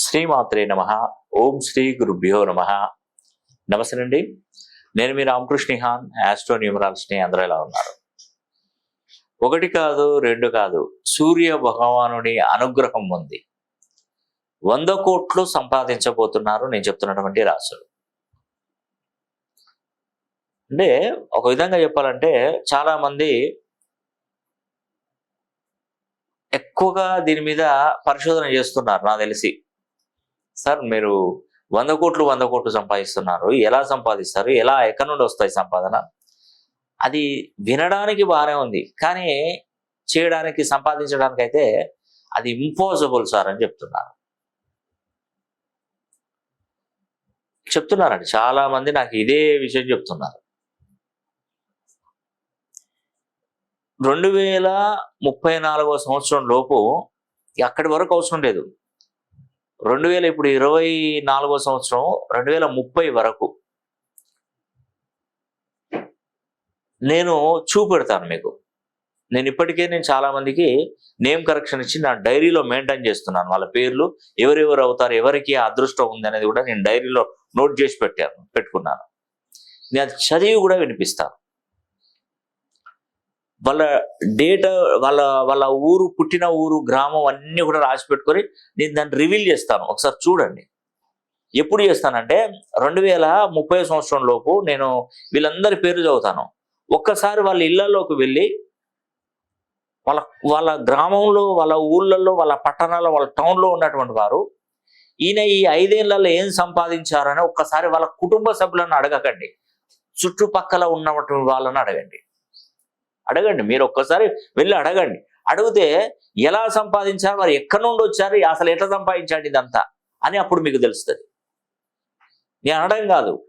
శ్రీమాత్రే నమ. ఓం శ్రీ గురుభ్యో నమ. నమస్తే అండి నేను మీ రామకృష్ణిహాన్ ఆస్ట్రో న్యూమరాలజీని అందరూ ఎలా ఉన్నారు? ఒకటి కాదు రెండు కాదు. సూర్య భగవానుడి అనుగ్రహం ఉంది. వంద కోట్లు సంపాదించబోతున్నారు నేను చెప్తున్నటువంటి రాసులు. అంటే ఒక విధంగా చెప్పాలంటే చాలామంది ఎక్కువగా దీని మీద పరిశోధన చేస్తున్నారు నాకు తెలిసి. సార్ మీరు వంద కోట్లు వంద కోట్లు సంపాదిస్తున్నారు. ఎలా సంపాదిస్తారు? ఎలా ఎక్కడి నుండి వస్తాయి సంపాదన? అది వినడానికి బాగానే ఉంది. కానీ చేయడానికి సంపాదించడానికి అయితే అది ఇంపాసిబుల్ సార్ అని చెప్తున్నారు. చెప్తున్నారండి. చాలా మంది నాకు ఇదే విషయం చెప్తున్నారు. రెండు వేల ముప్పై నాలుగో సంవత్సరం లోపు అక్కడి వరకు అవసరం లేదు. రెండు వేల ఇప్పుడు ఇరవై నాలుగో సంవత్సరం రెండు వేల ముప్పై వరకు నేను చూపెడతాను మీకు. నేను ఇప్పటికే నేను చాలామందికి నేమ్ కరెక్షన్ ఇచ్చి నా డైరీలో మెయింటైన్ చేస్తున్నాను. వాళ్ళ పేర్లు ఎవరెవరు అవుతారు ఎవరికి అదృష్టం ఉంది అనేది కూడా నేను డైరీలో నోట్ చేసి పెట్టాను పెట్టుకున్నాను. నేను అది చదివి కూడా వినిపిస్తాను. వాళ్ళ డేట్ వాళ్ళ వాళ్ళ ఊరు పుట్టిన ఊరు గ్రామం అన్నీ కూడా రాసి పెట్టుకొని నేను దాన్ని రివీల్ చేస్తాను. ఒకసారి చూడండి. ఎప్పుడు చేస్తానంటే రెండు వేల ముప్పై సంవత్సరం లోపు నేను వీళ్ళందరి పేరు చదువుతాను. ఒక్కసారి వాళ్ళ ఇళ్ళలోకి వెళ్ళి వాళ్ళ వాళ్ళ గ్రామంలో వాళ్ళ ఊళ్ళల్లో వాళ్ళ పట్టణాల్లో వాళ్ళ టౌన్లో ఉన్నటువంటి వారు ఈయన ఈ ఐదేళ్ళలో ఏం సంపాదించారని ఒక్కసారి వాళ్ళ కుటుంబ సభ్యులను అడగకండి. చుట్టుపక్కల ఉన్నటువంటి వాళ్ళని అడగండి. అడగండి మీరు ఒక్కసారి వెళ్ళి అడగండి. అడిగితే ఎలా సంపాదించారు మరి ఎక్కడి నుండి వచ్చారు అసలు ఎట్లా సంపాదించాడు ఇదంతా అని అప్పుడు మీకు తెలుస్తుంది. నేను అనడం కాదు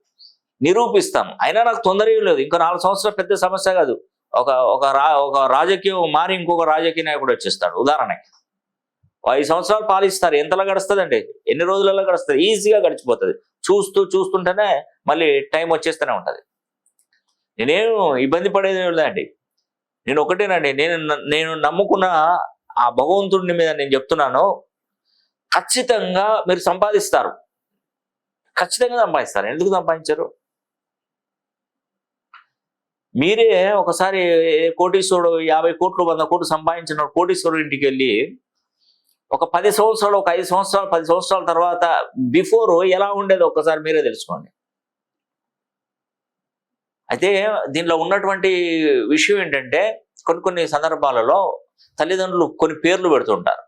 నిరూపిస్తాను. అయినా నాకు తొందర ఏం లేదు ఇంకో నాలుగు సంవత్సరాలు పెద్ద సమస్య కాదు. ఒక ఒక రా ఒక రాజకీయం మారి ఇంకొక రాజకీయ నాయకుడు వచ్చేస్తాడు ఉదాహరణకి. ఐదు సంవత్సరాలు పాలిస్తారు ఎంతలా గడుస్తుందండి? ఎన్ని రోజులలో గడుస్తుంది? ఈజీగా గడిచిపోతుంది. చూస్తూ చూస్తుంటేనే మళ్ళీ టైం వచ్చేస్తూనే ఉంటుంది. నేనేం ఇబ్బంది పడేది లేదండి. నేను ఒకటేనండి నేను నేను నమ్ముకున్న ఆ భగవంతుడిని మీద నేను చెప్తున్నాను ఖచ్చితంగా మీరు సంపాదిస్తారు. ఖచ్చితంగా సంపాదిస్తారు. ఎందుకు సంపాదించారు? మీరే ఒకసారి కోటీశ్వరుడు యాభై కోట్లు వంద కోట్లు సంపాదించిన కోటీశ్వరుడు ఇంటికి వెళ్ళి ఒక పది సంవత్సరాలు ఒక ఐదు సంవత్సరాలు పది సంవత్సరాల తర్వాత బిఫోర్ ఎలా ఉండేది ఒక్కసారి మీరే తెలుసుకోండి. అయితే దీనిలో ఉన్నటువంటి విషయం ఏంటంటే కొన్ని కొన్ని సందర్భాలలో తల్లిదండ్రులు కొన్ని పేర్లు పెడుతుంటారు.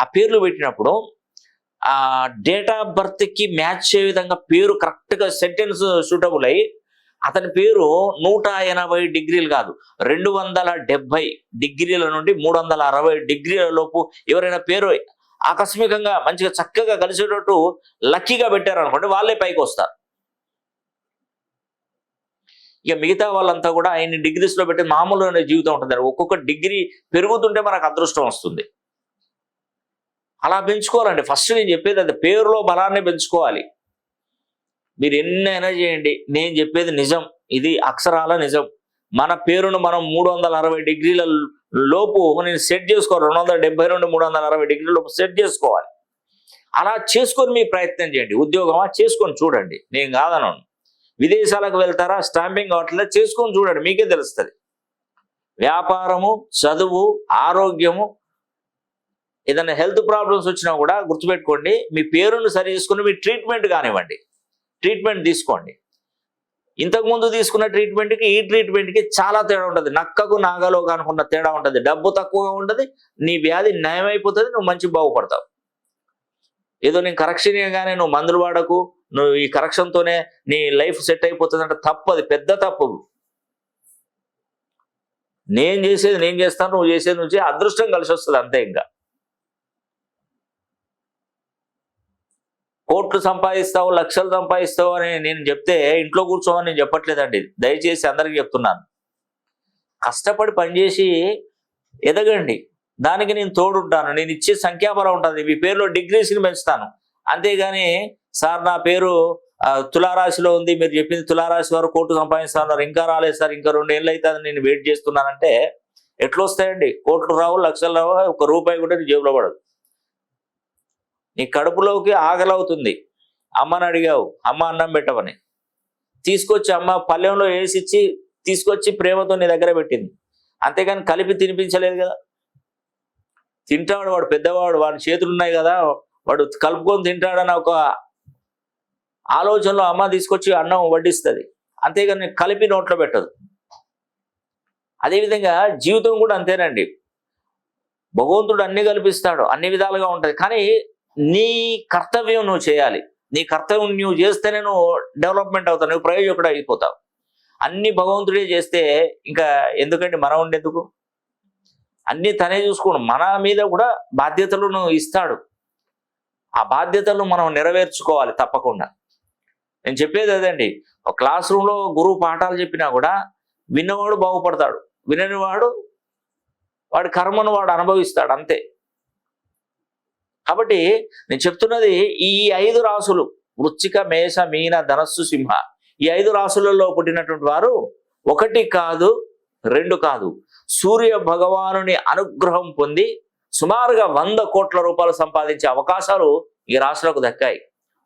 ఆ పేర్లు పెట్టినప్పుడు ఆ డేట్ ఆఫ్ బర్త్కి మ్యాచ్ అయ్యే విధంగా పేరు కరెక్ట్గా సెంటెన్స్ సూటబుల్ అయ్యి అతని పేరు నూట ఎనభై డిగ్రీలు కాదు రెండు వందల డెబ్బై డిగ్రీల నుండి మూడు వందల అరవై డిగ్రీల లోపు ఎవరైనా పేరు ఆకస్మికంగా మంచిగా చక్కగా కలిసేటట్టు లక్కీగా పెట్టారనుకోండి వాళ్ళే పైకి వస్తారు. ఇక మిగతా వాళ్ళంతా కూడా ఆయన్ని డిగ్రీస్లో పెట్టి మామూలు జీవితం ఉంటుంది. ఒక్కొక్క డిగ్రీ పెరుగుతుంటే మనకు అదృష్టం వస్తుంది. అలా పెంచుకోవాలండి. ఫస్ట్ నేను చెప్పేది అది పేరులో బలాన్ని పెంచుకోవాలి. మీరు ఎన్నైనా చేయండి. నేను చెప్పేది నిజం. ఇది అక్షరాల నిజం. మన పేరును మనం మూడు వందల అరవై డిగ్రీల లోపు నేను సెట్ చేసుకోవాలి. రెండు వందల డెబ్బై రెండు మూడు వందల అరవై డిగ్రీల లోపు సెట్ చేసుకోవాలి. అలా చేసుకొని మీ ప్రయత్నం చేయండి. ఉద్యోగమా? చేసుకొని చూడండి. నేను కాదనను. విదేశాలకు వెళ్తారా? స్టాంపింగ్ అవట్లేదు? చేసుకొని చూడండి మీకే తెలుస్తుంది. వ్యాపారము చదువు ఆరోగ్యము ఏదైనా హెల్త్ ప్రాబ్లమ్స్ వచ్చినా కూడా గుర్తుపెట్టుకోండి మీ పేరును సరి చేసుకుని మీ ట్రీట్మెంట్ కానివ్వండి. ట్రీట్మెంట్ తీసుకోండి. ఇంతకుముందు తీసుకున్న ట్రీట్మెంట్కి ఈ ట్రీట్మెంట్కి చాలా తేడా ఉంటుంది. నక్కకు నాగలో కానుకున్న తేడా ఉంటుంది. డబ్బు తక్కువగా ఉంటుంది నీ వ్యాధి నయమైపోతుంది నువ్వు మంచి బాగుపడతావు. ఏదో నేను కరెక్షన్గానే నువ్వు మందులు వాడకు నువ్వు ఈ కరెక్షన్తోనే నీ లైఫ్ సెట్ అయిపోతుందంటే తప్పది పెద్ద తప్పు. నేను చేసేది నేను చేస్తాను నువ్వు చేసేది నుంచి అదృష్టం కలిసి వస్తుంది అంతే ఇంకా. కోట్లు సంపాదిస్తావు లక్షలు సంపాదిస్తావు అని నేను చెప్తే ఇంట్లో కూర్చోమని నేను చెప్పట్లేదండి. దయచేసి అందరికి చెప్తున్నాను. కష్టపడి పనిచేసి ఎదగండి. దానికి నేను తోడుంటాను. నేను ఇచ్చే సంఖ్యాబలం ఉంటుంది. మీ పేరులో డిగ్రీస్ని పెంచుతాను అంతేగాని సార్ నా పేరు తులారాశిలో ఉంది. మీరు చెప్పింది తులారాశి వారు కోర్టు సంపాదిస్తున్నారు. ఇంకా రాలేదు సార్. ఇంకా రెండు ఏళ్ళు అవుతుంది నేను వెయిట్ చేస్తున్నానంటే ఎట్లా వస్తాయండి కోట్లు రావు లక్షలు రావు. ఒక రూపాయి కూడా నీ జేబులో పడదు. నీ కడుపులోకి ఆకలవుతుంది అమ్మని అడిగావు అమ్మ అన్నం పెట్టమని. తీసుకొచ్చి అమ్మ పల్లెంలో వేసిచ్చి తీసుకొచ్చి ప్రేమతో నీ దగ్గర పెట్టింది. అంతేగాని కలిపి తినిపించలేదు కదా. తింటాడు వాడు పెద్దవాడు. వాడి చేతులు ఉన్నాయి కదా. వాడు కలుపుకొని తింటాడని ఒక ఆలోచనలో అమ్మ తీసుకొచ్చి అన్నం వడ్డిస్తుంది. అంతేగాని కలిపి నోట్లో పెట్టదు. అదేవిధంగా జీవితం కూడా అంతేనండి. భగవంతుడు అన్ని కల్పిస్తాడు అన్ని విధాలుగా ఉంటుంది. కానీ నీ కర్తవ్యం నువ్వు చేయాలి. నీ కర్తవ్యం నువ్వు చేస్తేనే నువ్వు డెవలప్మెంట్ అవుతావు నువ్వు ప్రయోజకుడు అయిపోతావు. అన్ని భగవంతుడే చేస్తే ఇంకా ఎందుకండి మనం ఉండేందుకు అన్ని తనే చూసుకోండి. మన మీద కూడా బాధ్యతలను ఇస్తాడు. ఆ బాధ్యతలను మనం నెరవేర్చుకోవాలి తప్పకుండా. నేను చెప్పేది అదండి. ఒక క్లాస్ రూమ్లో గురువు పాఠాలు చెప్పినా కూడా విన్నవాడు బాగుపడతాడు. విననివాడు వాడి కర్మను వాడు అనుభవిస్తాడు అంతే. కాబట్టి నేను చెప్తున్నది ఈ ఐదు రాసులు వృచ్చిక మేష మీన ధనస్సు సింహ ఈ ఐదు రాసులలో పుట్టినటువంటి వారు ఒకటి కాదు రెండు కాదు. సూర్య భగవానుని అనుగ్రహం పొంది సుమారుగా వంద కోట్ల రూపాయలు సంపాదించే అవకాశాలు ఈ రాశులకు దక్కాయి.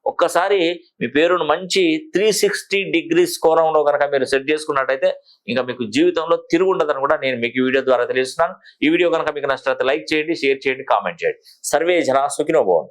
ఒక్కసారి మీ పేరును మంచి త్రీ సిక్స్టీ డిగ్రీస్ కోణంలో కనుక మీరు సెట్ చేసుకున్నట్టయితే ఇంకా మీకు జీవితంలో తిరుగుండదని కూడా నేను మీకు వీడియో ద్వారా తెలుస్తున్నాను ఈ వీడియో కనుక మీకు నచ్చినట్లయితే లైక్ చేయండి షేర్ చేయండి కామెంట్ చేయండి. సర్వే జనా సుఖినో